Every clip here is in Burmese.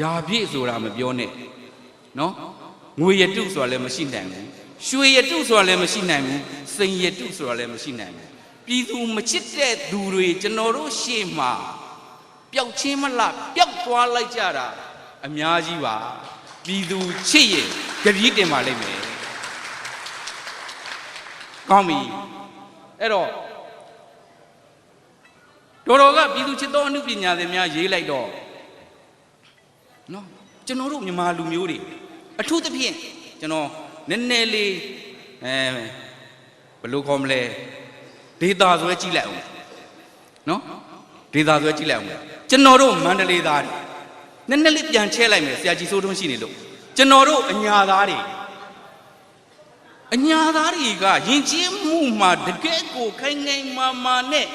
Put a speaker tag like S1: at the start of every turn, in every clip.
S1: ယာပြည့်ဆိုတာမပြောနဲ့နော်ငွေရတုဆိုတာလည်းမရှိနိုင်ဘူးရွှေရတုဆိုတာလည်းမရှိနိုင်ဘူးစိန်ရတုဆိုတာလည်းမရှိနိုင်ဘူး ပြည်သူမချစ်တဲ့သူတွေကျွန်တော်တို့ရှေ့မှာပျောက်ချင်းမလားပျောက်သွားလိုက်ကြတာအများကြီးပါပြည်သူချစ်ရင်ကြပြည့်တင်ပါလိမ့်မယ်ကောင်းပြီအဲ့တော့တော်တော်ကပြည်သူချစ်သောအမှုပညာသည်များရေးလိုက်တော့နော်ကျွန်တော်တို့မြန်မာလူမျိုးတွေအထူးသဖြင့်ကျွန်တော်နည်းနည်းလေးအဲဘယ်လိုခေါ်မလဲ ဒေတာဆွဲကြည့်လိုက်အောင်နော်ဒေတာဆွဲကြည့်လိုက်အောင်ကျွန်တော်တို့မန္တလေးသားတွေနည်းနည်းလေးပြန်ချဲလိုက်မယ်ဆရာကြီးစိုးထွန်းရှိနေလို့ကျွန်တော်တို့အညာသားတွေအညာသားတွေကယဉ်ကျေးမှုမှာတကယ်ကိုခိုင်ခိုင်မာမာနဲ့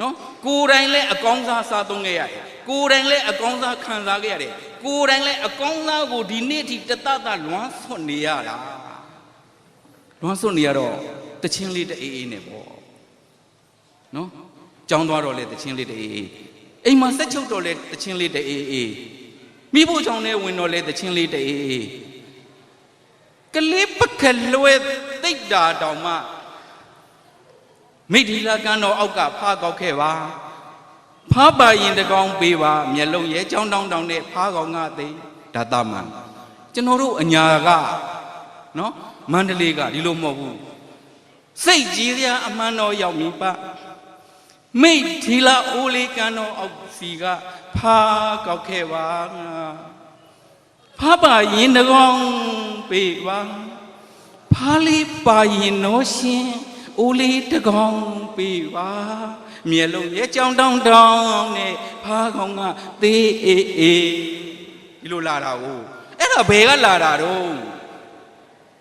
S1: နော်ကိုယ်တိုင်လည်းအကောင်းစားစားသုံးခဲ့ရတယ်ကိုယ်တိုင်လည်းအကောင်းစားခံစားခဲ့ရတယ်ကိုယ်တိုင်လည်းအကောင်းစားကိုဒီနေ့ထိတတတလွမ်းဆွတ်နေရတာလွမ်းဆွတ်နေရတော့တချင်းလေးတအေးအေးနဲ့ပေါ့ နော်ကြောင်းသွားတော့လေတချင်းလေးတအေးအေးအိမ်မှာဆက်ချုပ်တော့လေတချင်းလေးတအေးအေးမိဖို့ချောင်းနဲ့ဝင်တော့လေတချင်းလေးတအေးအေးကလေးပကလွဲတိတ်တာတောင်မှမိထီလာကန်းတော်အောက်ကဖားကောက်ခဲ့ပါဖားပါရင်တကောင်ပေးပါမျက်လုံးရဲကြောင်းတောင်းတောင်းနဲ့ဖားကောင်ကသိဒါသမန်ကျွန်တော်တို့အညာကနော်မန္တလေးကဒီလိုမဟုတ်ဘူးစိတ်ကြီးစရာအမှန်တော်ရောက်ပြီပ မိထီလာအိုးလေးကန်းတော်အောက်စီကဖားကောက်ခဲ့ပါငါဖားပါရင်တကောင်ပေးပါဖားလေးပါရင်တော့ရှင်အိုးလေးတစ်ကောင်ပေးပါမျက်လုံးရဲ့ကြောင်တောင်းတောင်းနဲ့ဖားကောင်ကသေးအေးအေးဒီလိုလာတာကိုအဲ့ဒါဘယ်ကလာတာတော့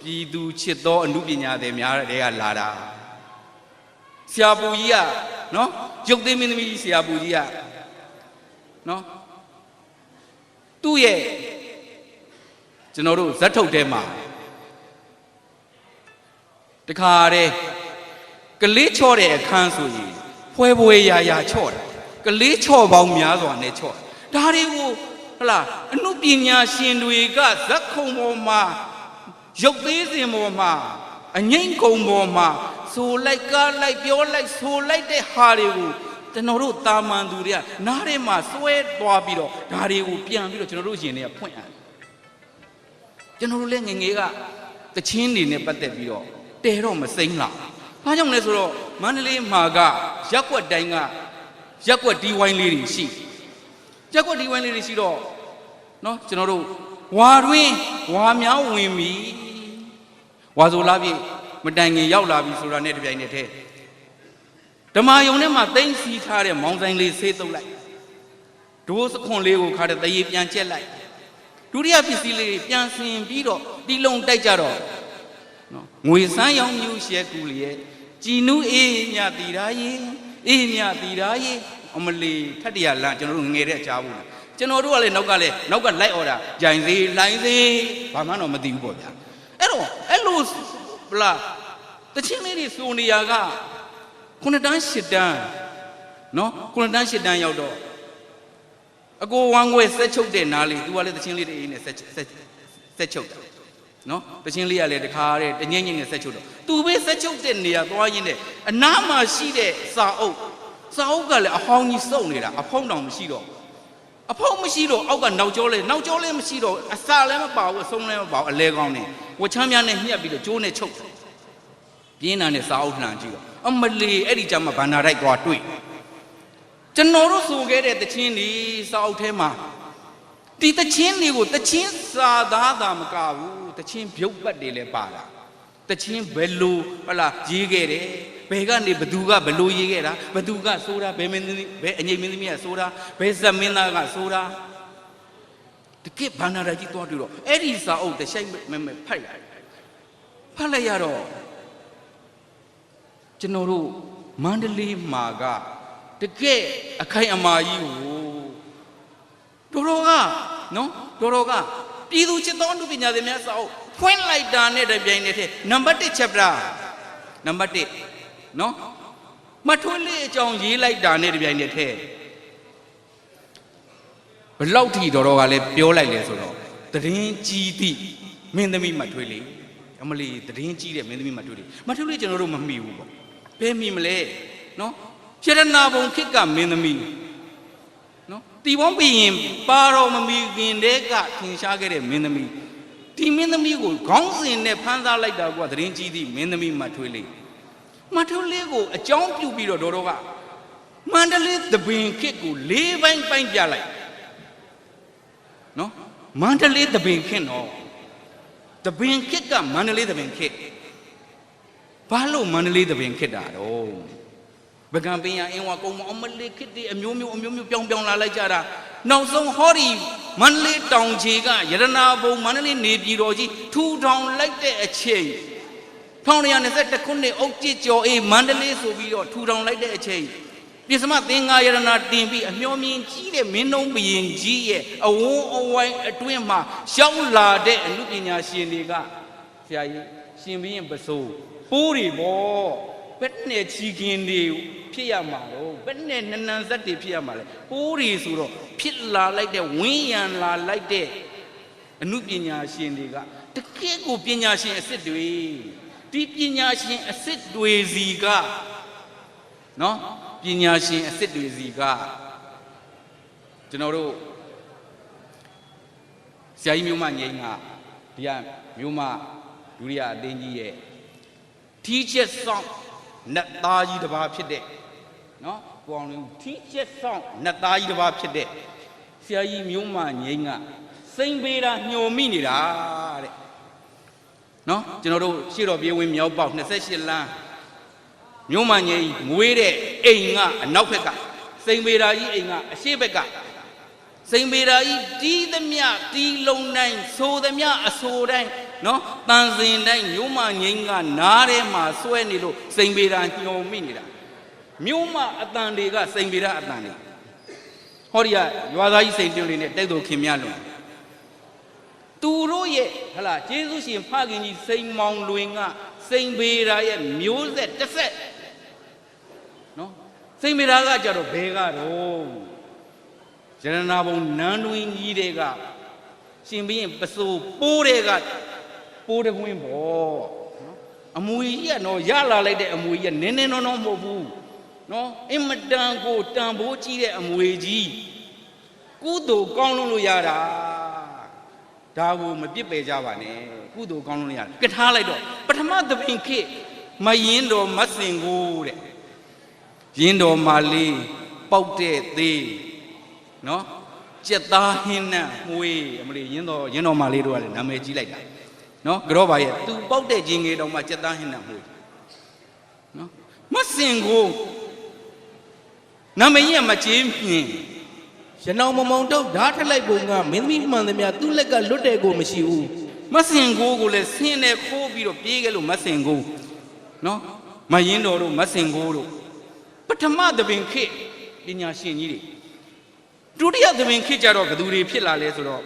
S1: ပြည်သူချစ်သောအမှုပညာတွေများတဲ့ကလာတာဆရာပူကြီးက နော်ရုပ်သိမ်းမင်းသမီးကြီးဆရာပူကြီးကနော်သူ့ရဲ့ကျွန်တော်တို့ဇက်ထုတ်ထဲမှာတခါတည်းကလေးချော့တဲ့အခန်းဆိုရင်ဖွဲဖွဲရာရာချော့တယ်ကလေးချော့ပေါင်းများစွာနဲ့ချော့ဒါတွေကိုဟလာအမှုပညာရှင်တွေကဇက်ခုံပေါ်မှာရုပ်သေးစင်ပေါ်မှာအငိမ့်ကုံပေါ်မှာ ဆိုလိုက်ကားလိုက်ပြောလိုက်ဆိုလိုက်တဲ့ဟာတွေကိုကျွန်တော်တို့တာမန်သူတွေကနားထဲမှာစွဲသွားပြီးတော့ဒါတွေကိုပြန်ပြီးတော့ကျွန်တော်တို့ရှင်တွေကဖွင့်ရတယ်ကျွန်တော်တို့လည်းငယ်ငယ်ကတချင်းတွေနဲ့ပတ်သက်ပြီးတော့တဲတော့မစိမ့်လာ။ဘာကြောင့်လဲဆိုတော့မန္တလေးမှာကရက်ကွက်တိုင်းကရက်ကွက်ဒီဝိုင်းလေးတွေရှိ။ရက်ကွက်ဒီဝိုင်းလေးတွေရှိတော့နော်ကျွန်တော်တို့ဝါတွင်းဝါများဝင်ပြီ။ဝါဆိုလာပြီ မတိုင်ခင်ရောက်လာပြီဆိုတာနဲ့တပြိုင်နက်တည်းဓမ္မယုံထဲမှာတင်းစီထားတဲ့မောင်ဆိုင်လေးဆေးတုပ်လိုက်ဒိုးစခွန်လေးကိုခါတဲ့တရေပြန်ကျက်လိုက်ဒုတိယပစ္စည်းလေးတွေပြန်ဆင်ပြီးတော့တီလုံးတိုက်ကြတော့နော်ငွေစမ်းရောင်းမျိုးရှဲကူလျက်ကြည်နူးအေးမြတီရာရေအေးမြတီရာရေအမလီထက်တရလန့်ကျွန်တော်တို့ငယ်တဲ့ကြားဘူးလားကျွန်တော်တို့ကလည်းနောက်ကလည်းနောက်ကလိုက်អော်တာဂျိုင်သေးလိုင်းသေးဘာမှတော့မသိဘူးပေါ့ဗျာအဲ့တော့အဲ့လို ဗလားတချင်းလေးတွေစုံနေရကခုနှစ်တန်းရှစ်တန်းနော်ခုနှစ်တန်းရှစ်တန်းရောက်တော့အကိုဝမ်းခွဲဆက်ချုပ်တဲ့နားလေး तू ကလည်းတချင်းလေးတွေနဲ့ဆက်ဆက်ဆက်ချုပ်တာနော်တချင်းလေးကလည်းတခါတဲ့တငိမ့်ငိမ့်နဲ့ဆက်ချုပ်တော့ तू ပဲဆက်ချုပ်တဲ့နေရာသွားရင်းနဲ့အနားမှာရှိတဲ့စာအုပ်စာအုပ်ကလည်းအဟောင်းကြီးစုပ်နေတာအဖုံးတောင်မရှိတော့ဘူး အဖုံးမရှိတော့အောက်ကနောက်ကျောလဲနောက်ကျောလဲမရှိတော့အစာလည်းမပါဘူးအဆုံးလည်းမပါဘူးအလဲကောင်းနေဝချမ်းများနဲ့ညှက်ပြီးတော့ကျိုးနဲ့ချုပ်တယ်ပြင်းတာနဲ့စာအုပ်လှန်ကြည့်တော့အမလီအဲ့ဒီကြမှာဘန္နာတိုက်သွားတွေ့ကျွန်တော်တို့ဆိုခဲ့တဲ့တခြင်းဒီစာအုပ်ထဲမှာဒီတခြင်းတွေကိုတခြင်းစာသားသာမကဘူးတခြင်းပြုတ်ပတ်တွေလည်းပါတာတခြင်းဘယ်လိုဟလာရေးခဲ့တယ် ဘယ်ကနေဘသူကဘယ်လိုရေးခဲ့တာဘသူကဆိုတာဘယ်မင်းသမီးဘယ်အငိမ့်မင်းသမီးကဆိုတာဘယ်ဇမင်းသားကဆိုတာတကယ်ဘာနာရကြီးသွားတွေ့တော့အဲ့ဒီစာအုပ်တစ်ဆိုင်မဲမဲဖတ်လိုက်ဖတ်လိုက်ရတော့ကျွန်တော်တို့မန္တလေးမှာကတကယ်အခိုင်အမာကြီးကိုတော်တော်ကနော်တော်တော်ကပြည်သူချစ်တော်လူပညာသည်များစာအုပ်ဖွင့်လိုက်တာနဲ့တပြိုင်နက်တည်းနံပါတ်1 chapter နံပါတ်1 နော်မထွန်းလေးအကြောင်းရေးလိုက်တာနဲ့တပြိုင်နက်တည်းဘလောက်ထိတော်တော်ကလည်းပြောလိုက်လဲဆိုတော့တရင်ကြီးသည့်မင်းသမီးမထွေးလေအမလီတရင်ကြီးတဲ့မင်းသမီးမထွေးလေမထွေးလေကျွန်တော်တို့မမှီဘူးပေါ့ဘယ်မှီမလဲနော်ရတနာဘုံခစ်ကမင်းသမီးနော်တီဝေါပြီးရင်ပါတော်မမီခင်တဲ့ကထင်ရှားခဲ့တဲ့မင်းသမီးဒီမင်းသမီးကိုခေါင်းစဉ်နဲ့ဖမ်းစားလိုက်တာကတရင်ကြီးသည့်မင်းသမီးမထွေးလေ မထွေးလေးကိုအကြောင်းပြုပြီးတော့တော်တော်ကမန္တလေးသပင်ခစ်ကို၄ပိုင်းပိုင်းပြလိုက်နော်မန္တလေးသပင်ခင်တော့သပင်ခစ်ကမန္တလေးသပင်ခစ်ဘာလို့မန္တလေးသပင်ခစ်တာတော့ဗကံပင်ရအင်းဝကုန်းမအမလေးခစ်တွေအမျိုးမျိုးအမျိုးမျိုးပြောင်းပြောင်းလာလိုက်ကြတာနောက်ဆုံးဟောဒီမန္တလေးတောင်ခြေကရတနာဘုံမန္တလေးနေပြည်တော်ကြီးထူထောင်လိုက်တဲ့အချိန် 1921ခုနှစ်အုတ်ကျစ်ကျော်အေးမန္တလေးဆိုပြီးတော့ထူထောင်လိုက်တဲ့အချိန်ပြစ္စမသင်္ဃာယရနာတင်ပြီးအမျောမြင်ကြီးတဲ့မင်းနှုံးဘရင်ကြီးရဲ့အဝန်းအဝိုင်းအတွင်းမှာရှောက်လာတဲ့အမှုပညာရှင်တွေကဆရာကြီးရှင်ဘရင်ပစိုးပိုးတွေပေါ့ဘယ်နဲ့ချီကင်တွေဖြစ်ရမှာတော့ဘယ်နဲ့နနန်ဇက်တွေဖြစ်ရမှာလဲပိုးတွေဆိုတော့ဖြစ်လာလိုက်တဲ့ဝင်းရံလာလိုက်တဲ့အမှုပညာရှင်တွေကတကယ့်ကိုပညာရှင်အစ်စ်တွေ ဒီပညာရှင်အစ်စ်တွေစီကနော်ပညာရှင်အစ်စ်တွေစီကကျွန်တော်တို့ဆရာကြီးမျိုးမငိမ့်ကဒီကမျိုးမဒုတိယအသင်းကြီးရဲ့ထီးချက်ဆောင်နတ်သားကြီးတစ်ပါးဖြစ်တဲ့နော်ကိုအောင်လုံးထီးချက်ဆောင်နတ်သားကြီးတစ်ပါးဖြစ်တဲ့ဆရာကြီးမျိုးမငိမ့်ကစိမ့်ပေးတာညှိုမိနေတာတဲ့ နော်ကျွန်တော်တို့ရှေ့တော်ပြေးဝင်မြောက်ပေါက်28လမ်းမြို့မငိမ့်မွေးတဲ့အိမ်ကအနောက်ဘက်ကစိန်ပေရာကြီးအိမ်ကအရှေ့ဘက်ကစိန်ပေရာကြီးတီးသမျှတီးလုံးတိုင်းဆိုသမျှအဆိုတိုင်းနော်တန်စင်တိုင်းမြို့မငိမ့်ကနားထဲမှာစွဲနေလို့စိန်ပေရာညှော်မိနေတာမြို့မအတန်တွေကစိန်ပေရာအတန်တွေဟောဒီကရွာသားကြီးစိန်တွင်းလေးနဲ့တိုက်တော်ခင်များလွန်သူတို့ ရဲ့ဟလာကျေးဇူးရှင်ဖခင်ကြီးစိန်မောင်လွင်ကစိန်ပေရာရဲ့မျိုးဆက်တစ်ဆက်နော်စိတ်မေရာကကြတော့ဘဲကတော့ရတနာဘုံနန်းတွင်ကြီးတွေကရှင်ဘရင်ပစိုးပိုးတွေကပိုးတကွင်းပေါ့နော်အမွေကြီးကတော့ရလာလိုက်တဲ့အမွေကြီးကနင်းနင်းနောနောမဟုတ်ဘူးနော်အင်မတန်ကိုတန်ဖိုးကြီးတဲ့အမွေကြီးကုသိုလ်ကောင်းလို့လို့ရတာ ဒါကိုမပြစ်ပယ်ကြပါနဲ့ကုသိုလ်ကောင်းလို့လို့ရတယ်ကထားလိုက်တော့ပထမသဘင်ခေတ်မယင်းတော်မတ်စင်ကိုတဲ့ရင်းတော်မာလေးပေါက်တဲ့သေးနော်ကြက်သားဟင်းနဲ့မွေးအမလေးရင်းတော်ရင်းတော်မာလေးတို့ကလည်းနာမည်ကြီးလိုက်တာနော်ကြောပါရဲ့သူပေါက်တဲ့ဂျင်းငယ်တော်မှာကြက်သားဟင်းနဲ့မွေးနော်မစင်ကိုနာမည်ကြီးကမကြေးမြင်
S2: ရနောင်မမောင်တုတ်ဓာတ်ထက်လိုက်ပုံကမင်းသမီးမှန်သမျှသူ့လက်ကလွတ်တဲ့ကိုမရှိဘူး
S1: မစင်ကိုကိုလည်းဆင်းနဲ့ခိုးပြီးတော့ပြေးခဲ့လို့မစင်ကိုနော်မယင်းတော်တို့မစင်ကိုတို့ပထမသဘင်ခေတ်ပညာရှင်ကြီးတွေဒုတိယသဘင်ခေတ်ကြတော့ဘယ်သူတွေဖြစ်လာလဲဆိုတော့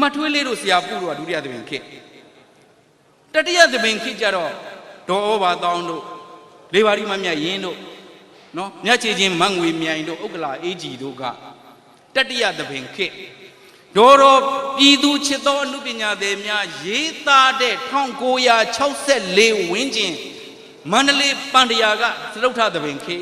S1: မထွေးလေးတို့ဆရာပုတို့ကဒုတိယသဘင်ခေတ်တတိယသဘင်ခေတ်ကြတော့ဒေါ်ဩဘာတောင်းတို့လေပါရီမမြတ်ရင်းတို့နော်မြတ်ချေချင်းမန့်ငွေမြိုင်တို့ဥက္ကလာအေးကြီးတို့က တတိယသဘင်ခေတ် ဒေါ်တော်ပြည်သူချစ်သောအမှုပညာသည်များရေးသားတဲ့1964ဝန်းကျင်မန္တလေးပန္တရာကသရုပ်ထသဘင်ခေ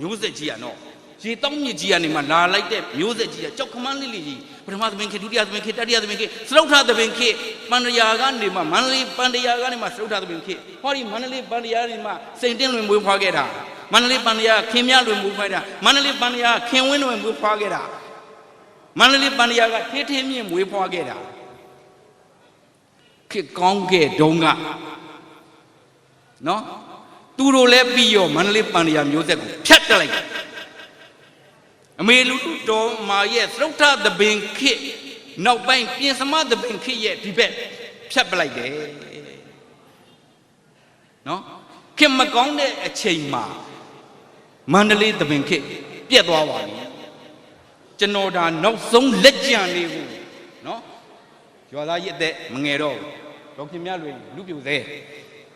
S1: မျိုးဆက်ကြီးอ่ะနော်ရေတောင်းမြစ်ကြီးကနေမှလာလိုက်တဲ့မျိုးဆက်ကြီးอ่ะကြောက်ခမန်းလေးလေးကြီးပထမသဘင်ခေဒုတိယသဘင်ခေတတိယသဘင်ခေသရုပ်ထသဘင်ခေပန္တရာကနေမှမန္တလေးပန္တရာကနေမှသရုပ်ထသဘင်ခေဟောဒီမန္တလေးပန္တရာကနေမှစိန်တင်းလွင်မွေးဖွားခဲ့တာ မန္တလေးပန္တရာခင်မြလွင်မွေးဖွားတာမန္တလေးပန္တရာခင်ဝင်းလွင်မွေးဖွားခဲ့တာမန္တလေးပန္နရာကထေးထေးမြင့်မွေးဖွားခဲ့တာခေတ်ကောင်းခဲ့တုန်းကနော်သူတို့လည်းပြီးရောမန္တလေးပန္နရာမျိုးဆက်ကိုဖြတ်တက်လိုက်တာအမေလူတုတော်မာရဲ့သရုတ်ထသဘင်ခေတ်နောက်ပိုင်းပြင်စမသဘင်ခေတ်ရဲ့ဒီဘက်ဖြတ်ပလိုက်တယ်နော်ခင်မကောင်းတဲ့အချိန်မှာ မန္တလေးသဘင်ခေတ်ပြက်သွားပါပြီကျွန်တော်ဒါနောက်ဆုံးလက်ကြံလေးကိုနော်ရွာသားရစ်တဲ့မငယ်တော့ဘူးဒေါက်ခင်မြလွင်လူပြိုသေး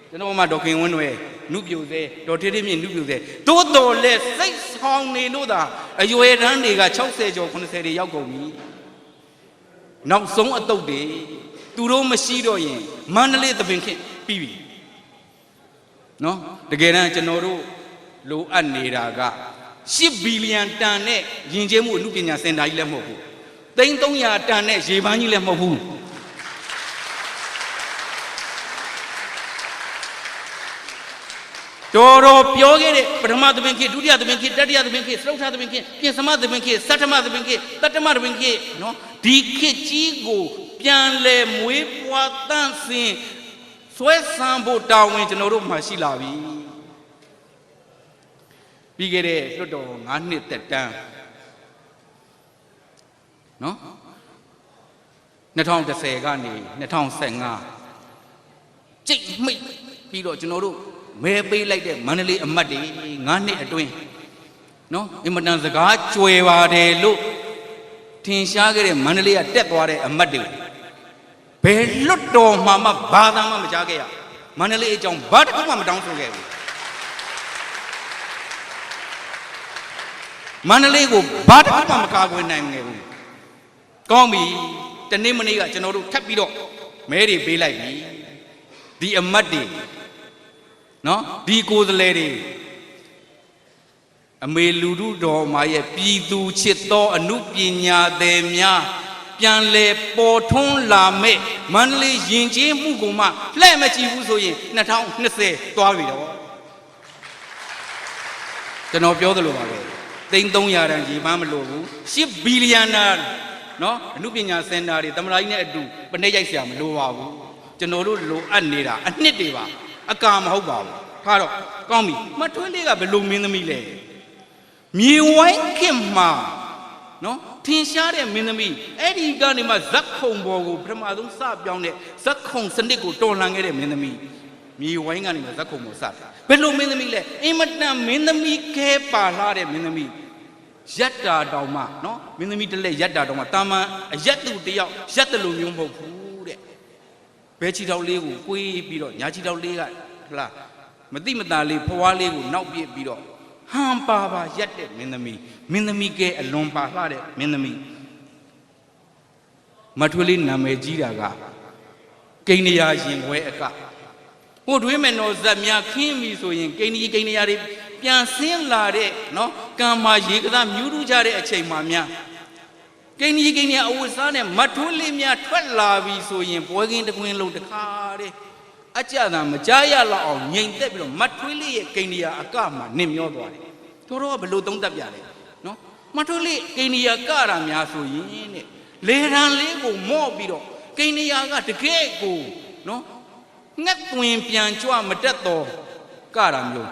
S1: ကျွန်တော်မှဒေါက်ခင်ဝင်းတွေနုပြိုသေးဒေါ်ထေးထေးမြင့်နုပြိုသေးသို့တော်လဲစိတ်ဆောင်နေလို့သာအရွယ်တန်းတွေက60ကျော်80တွေရောက်ကုန်ပြီနောက်ဆုံးအတုတ်တွေသူတို့မရှိတော့ရင်မန္တလေးသဘင်ခေတ်ပြီးပြီနော်တကယ်တမ်းကျွန်တော်တို့ လိုအပ်နေတာက10ဘီလီယံတန်နဲ့ယဉ်ကျေးမှုအမှုပညာစင်တာကြီးလည်းမဟုတ်ဘူးသိန်း300တန်နဲ့ရေပန်းကြီးလည်းမဟုတ်ဘူးတော်တော်ပြောခဲ့တဲ့ပထမသဘင်ခေတ်ဒုတိယသဘင်ခေတ်တတိယသဘင်ခေတ်စတုထသဘင်ခေတ်ပြင်စမသဘင်ခေတ်သတ္တမသဘင်ခေတ်တတ္တမသဘင်ခေတ်နော်ဒီခေတ်ကြီးကိုပြန်လဲမွေးပွားတန့်စင်ဆွဲဆန်းဖို့တာဝန်ကျွန်တော်တို့မှရှိလာပြီ ပြီးခဲ့တဲ့လွတ်တော်9နှစ်သက်တမ်းနော်2010ကနေ2015ကြိတ်မိတ်ပြီးတော့ကျွန်တော်တို့မဲပေးလိုက်တဲ့မန္တလေးအမတ်တွေ9နှစ်အတွင်းနော်အင်မတန်စကားကြွယ်ပါတယ်လို့ထင်ရှားခဲ့တဲ့မန္တလေးကတက်သွားတဲ့အမတ်တွေဘယ်လွတ်တော်မှမဘာသာမှမကြားခဲ့ရမန္တလေးအကြောင်းဘာတစ်ခုမှမတောင်းဆိုခဲ့ဘူး မန္တလေးကိုဘာတစ်ခုမှမကာကွယ်နိုင်ခဲ့ဘူးကောင်းပြီတနေ့မနေ့ကကျွန်တော်တို့ထပ်ပြီးတော့မဲတွေပေးလိုက်ပြီဒီအမတ်တွေနော်ဒီကိုယ်စားလှယ်တွေအမေလူတို့တော်မာရဲ့ပြည်သူချစ်သောအမှုပညာသည်များပြန်လဲပေါ်ထွန်းလာမဲ့မန္တလေးယဉ်ကျေးမှုကိုမှလှဲ့မကြည့်ဘူးဆိုရင်2020သွားပြီတော့ကျွန်တော်ပြောသလိုပါပဲ သိန်း300တန်ရေပန်းမလို့ဘူး10ဘီလီယံနာနော်အမှုပညာစင်တာတွေတမလာကြီးနဲ့အတူပနေရိုက်ဆရာမလိုပါဘူးကျွန်တော်တို့လိုအပ်နေတာအနှစ်တွေပါအကာမဟုတ်ပါဘူးထားတော့ကောင်းပြီမထွန်းလေးကဘယ်လိုမင်းသမီးလဲမြေဝိုင်းခင်မှာနော်ထင်ရှားတဲ့မင်းသမီးအဲ့ဒီကနေမှဇက်ခုံပေါ်ကိုပထမဆုံးစပြောင်းတဲ့ဇက်ခုံစနစ်ကိုတော်လှန်ခဲ့တဲ့မင်းသမီး မြေဝိုင်းကနေမှဇက်ခုံပေါ်စတာဘယ်လိုမင်းသမီးလဲအင်မတန်မင်းသမီးခဲပါလာတဲ့မင်းသမီးရက်တာတောင်မှနော်မင်းသမီးတစ်လက်ရက်တာတောင်မှတာမန်အရက်သူတယောက်ရက်တယ်လို့မျိုးမဟုတ်ဘူးတဲ့ဘဲချီတောက်လေးကိုကိုေးပြီးတော့ညာချီတောက်လေးကဟလာမတိမတာလေးဖွားလေးကိုနောက်ပြစ်ပြီးတော့ဟန်ပါပါရက်တဲ့မင်းသမီးမင်းသမီးကဲအလွန်ပါလှတဲ့မင်းသမီးမထွေးလေးနာမည်ကြီးတာကကိန်းနရာရင်ခွဲအက ဟိုတွေးမယ်နော်ဇက်များခင်းပြီဆိုရင်ကိန်းကြီးကိန်းနရာတွေပြန်ဆင်းလာတဲ့နော်ကံမာရေကစားမြူးထူးကြတဲ့အချိန်မှများကိန်းကြီးကိန်းကြီးအဝတ်စားနဲ့မတ်ထွန်းလေးများထွက်လာပြီဆိုရင်ပွဲကင်းတစ်ခွင်းလုံးတစ်ခါတဲ့အကြတာမကြားရလောက်အောင်ငြိမ်သက်ပြီးတော့မတ်ထွန်းလေးရဲ့ကိန်းကြီးအကမှနင့်မျောသွားတယ်တို့တော့ကဘယ်လိုသုံးသပ်ပြလဲနော်မတ်ထွန်းလေးကိန်းကြီးကတာများဆိုရင်တဲ့လေရန်လေးကိုမော့ပြီးတော့ကိန်းကြီးကတကယ်ကိုနော် ငက်သွင်ပြန်ကြွမတက်တော့ကတာမျိုး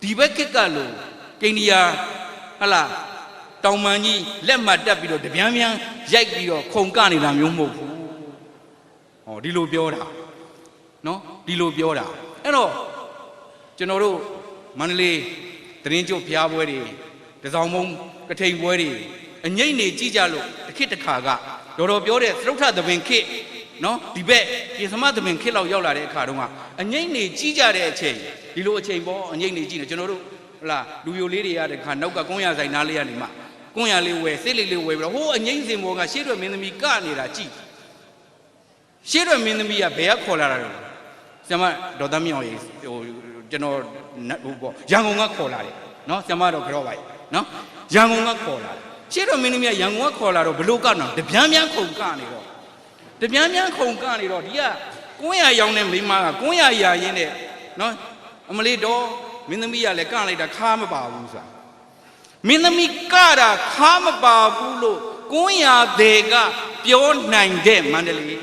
S1: ဒီဘက်ခက်ကလို့ကိန်းကြီးဟလာတောင်ပန်ကြီးလက်မှတ်တက်ပြီးတော့တပြန်းပြန်းရိုက်ပြီးတော့ခုန်ကနေတာမျိုးမဟုတ်ဘူး။ဟောဒီလိုပြောတာနော်ဒီလိုပြောတာအဲ့တော့ကျွန်တော်တို့မန္တလေးတရင်ကျုပ်ဖျားပွဲတွေတစောင်းမုံကထိန်ပွဲတွေအငိမ့်နေကြည့်ကြလို့တစ်ခေတ်တစ်ခါကတော်တော်ပြောတဲ့သရုတ်ထသဘင်ခေတ် နော်ဒီဘက်ပြင်စမသဘင်ခေတ်လောက်ရောက်လာတဲ့အခါတုန်းကအငိမ့်နေကြည့်ကြတဲ့အချိန်ဒီလိုအချိန်ပေါ့အငိမ့်နေကြည့်နေကျွန်တော်တို့ဟလာလူယိုလေးတွေရတဲ့ခါနောက်ကကုန်းရဆိုင်နားလေးကနေမှကွန်ရလေးဝယ်စိတ်လေးလေးဝယ်ပြီးတော့ဟိုးအငိမ့်စင်ဘောကရှေ့ရွက်မင်းသမီးကနေတာကြည့်ရှေ့ရွက်မင်းသမီးကဘယ်ကခေါ်လာတာလဲဆရာမဒေါ်သမမြောင်ရေးဟိုကျွန်တော်ဟိုပေါ့ရန်ကုန်ကခေါ်လာတယ်နော်ဆရာမတော့ကြောက်ပါရဲ့နော်ရန်ကုန်ကခေါ်လာတယ်ရှေ့ရွက်မင်းသမီးကရန်ကုန်ကခေါ်လာတော့ဘလို့ကတော့တပြန်းပြန်းခုန်ကနေတော့ တပြန်းပြန်းခုန်ကနေတော့ဒီကကွန်ရရောင်းတဲ့မိန်းမကကွန်ရရာရင်းတဲ့နော်အမလေးတော့မင်းသမီးကလည်းကလိုက်တာခါမပါဘူးဆိုတာမင်းသမီးကတာခါမပါဘူးလို့ကွန်းရသေးကပြောနိုင်တဲ့မန္တလေး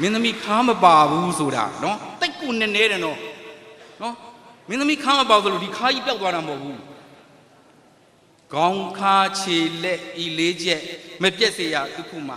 S1: မင်းသမီးခါမပါဘူးဆိုတာနော်တိတ်ကူနေနေတယ်နော်နော်မင်းသမီးခါမပါဘူးလို့ဒီခါကြီးပျောက်သွားတာမဟုတ်ဘူး ခေါင်းခါခြေလက်ဤလေးချက်မပြက်စေရသူခုမှ